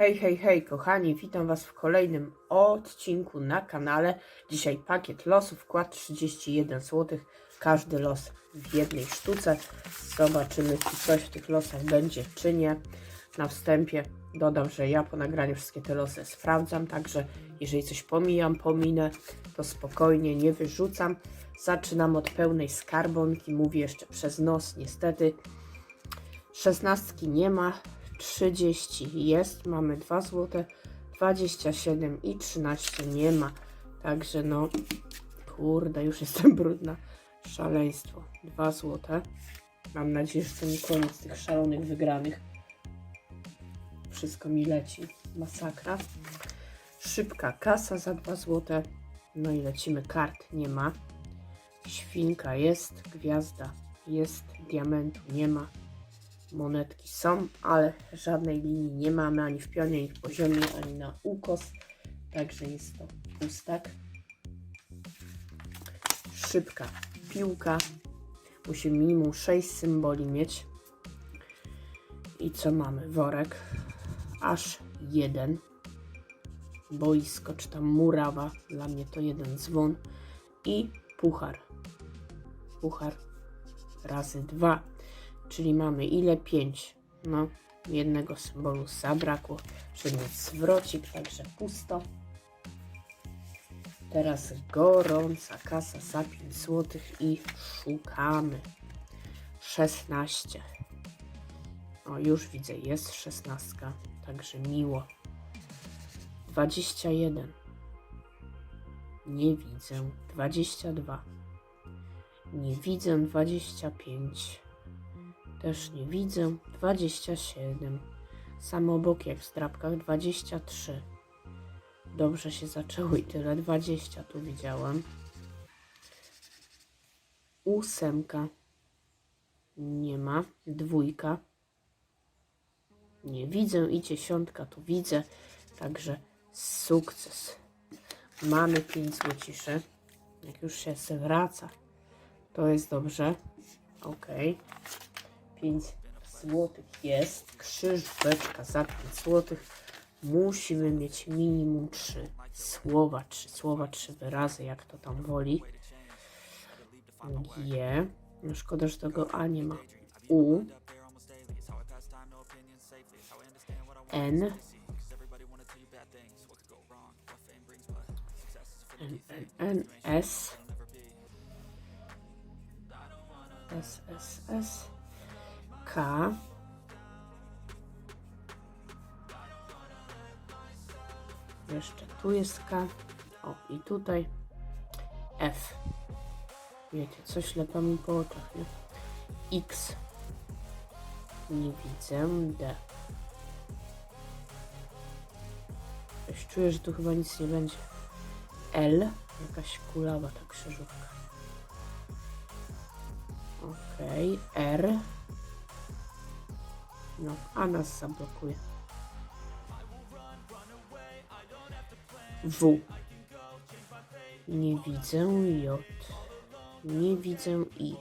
Hej, hej, hej, kochani, witam Was w kolejnym odcinku na kanale. Dzisiaj pakiet losów, wkład 31 zł, każdy los w jednej sztuce. Zobaczymy, czy coś w tych losach będzie, czy nie. Na wstępie dodam, że ja po nagraniu wszystkie te losy sprawdzam, także jeżeli coś pomijam, pominę, to spokojnie, nie wyrzucam. Zaczynam od pełnej skarbonki, mówię jeszcze przez nos, niestety. Szesnastki nie ma, 30 jest, mamy 2 zł, 27 i 13 nie ma. Także no, kurde, już jestem brudna. Szaleństwo. 2 zł. Mam nadzieję, że to nie koniec tych szalonych wygranych. Wszystko mi leci. Masakra. Szybka kasa za 2 zł. No i lecimy. Kart nie ma. Świnka jest, gwiazda jest, diamentu nie ma. Monetki są, ale żadnej linii nie mamy ani w pionie, ani w poziomie, ani na ukos. Także jest to pustak. Szybka piłka. Musi minimum 6 symboli mieć. I co mamy? Worek. Aż jeden. Boisko, czy tam murawa. Dla mnie to jeden dzwon. I puchar. Puchar razy dwa. Czyli mamy ile? 5. No, jednego symbolu zabrakło. Przedmiot zwrocik, także pusto. Teraz gorąca kasa za 5 zł i szukamy. 16. O, już widzę, jest 16, także miło. 21. Nie widzę. 22. Nie widzę. 25. Też nie widzę. 27. Sam obok jak w strapkach 23. Dobrze się zaczęło i tyle. 20 tu widziałem. Ósemka. Nie ma. Dwójka. Nie widzę i dziesiątka tu widzę. Także sukces. Mamy 5 złociszy. Jak już się zwraca, to jest dobrze. Okej. 5 złotych jest. Krzyżbeczka za 5 złotych. Musimy mieć minimum 3 słowa, 3 słowa, 3 wyrazy, jak to tam woli. G. No szkoda, że tego A nie ma. U. N. N, N, N, S. S, S, S. K. Jeszcze tu jest K. O, i tutaj F. Wiecie, coś ślepa mi po oczach, nie? X. Nie widzę. D. Coś czuję, że tu chyba nic nie będzie. L. Jakaś kulawa ta krzyżówka. Okej. R. No, a nas zablokuje. W. Nie widzę J. Nie widzę I.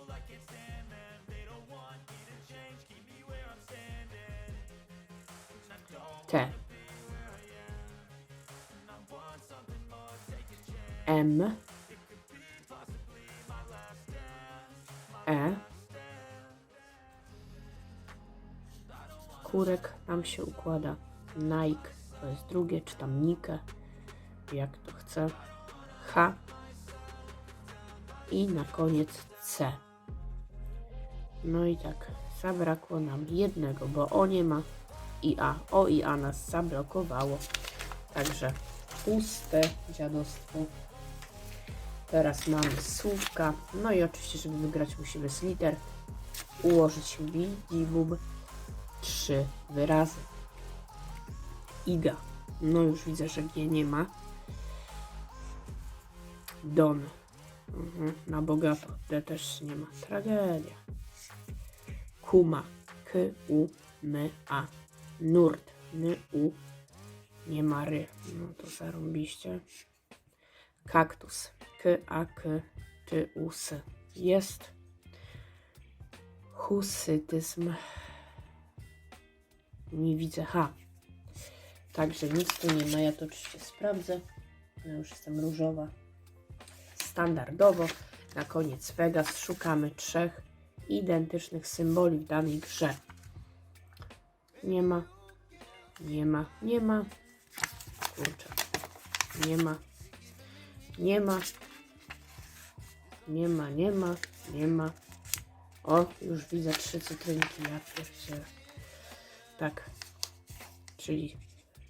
T. M. Kurek nam się układa. Nike to jest drugie, czy tam Nike, jak to chce. H. I na koniec C. No i tak, zabrakło nam jednego, bo O nie ma i A. O i A nas zablokowało. Także puste dziadostwo. Teraz mamy słówka. No i oczywiście, żeby wygrać musimy z liter ułożyć minimum trzy wyrazy. Iga. No już widzę, że G nie ma. Don. Mhm, na bogato. D też nie ma. Tragedia. Kuma. K, U, M, A. Nurt. N, U. Nie ma ry. No to zarąbiście. Kaktus. K, A, K, Ty, U, S. Jest. Husytyzm. Nie widzę H. Także nic tu nie ma, ja to oczywiście sprawdzę. Ja już jestem różowa. Standardowo. Na koniec Vegas szukamy trzech identycznych symboli w danej grze. Nie ma. Nie ma. Nie ma. Kurczę. Nie ma. Nie ma. Nie ma, nie ma, nie ma. O, już widzę trzy cytrynki, ja pierdzielę. Tak. Czyli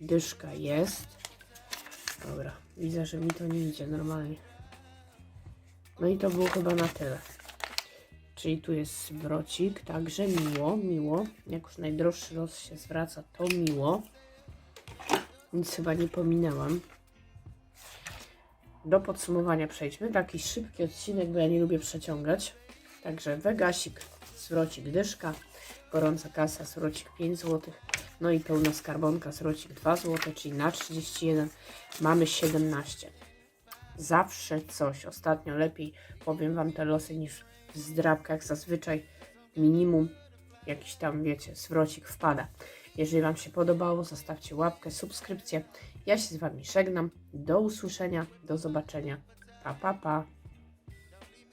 dyszka jest. Dobra, widzę, że mi to nie idzie normalnie. No i to było chyba na tyle. Czyli tu jest zwrocik, także miło, miło. Jak już najdroższy los się zwraca, to miło. Nic chyba nie pominęłam. Do podsumowania przejdźmy. Taki szybki odcinek, bo ja nie lubię przeciągać. Także Vegasik, zwrocik dyszka, gorąca kasa, zwrocik 5 zł, no i pełna skarbonka, zwrocik 2 zł, czyli na 31 mamy 17. Zawsze coś. Ostatnio lepiej powiem Wam te losy niż w zdrabkach. Zazwyczaj minimum jakiś tam, wiecie, zwrocik wpada. Jeżeli Wam się podobało, zostawcie łapkę, subskrypcję. Ja się z Wami żegnam. Do usłyszenia, do zobaczenia. Pa, pa, pa.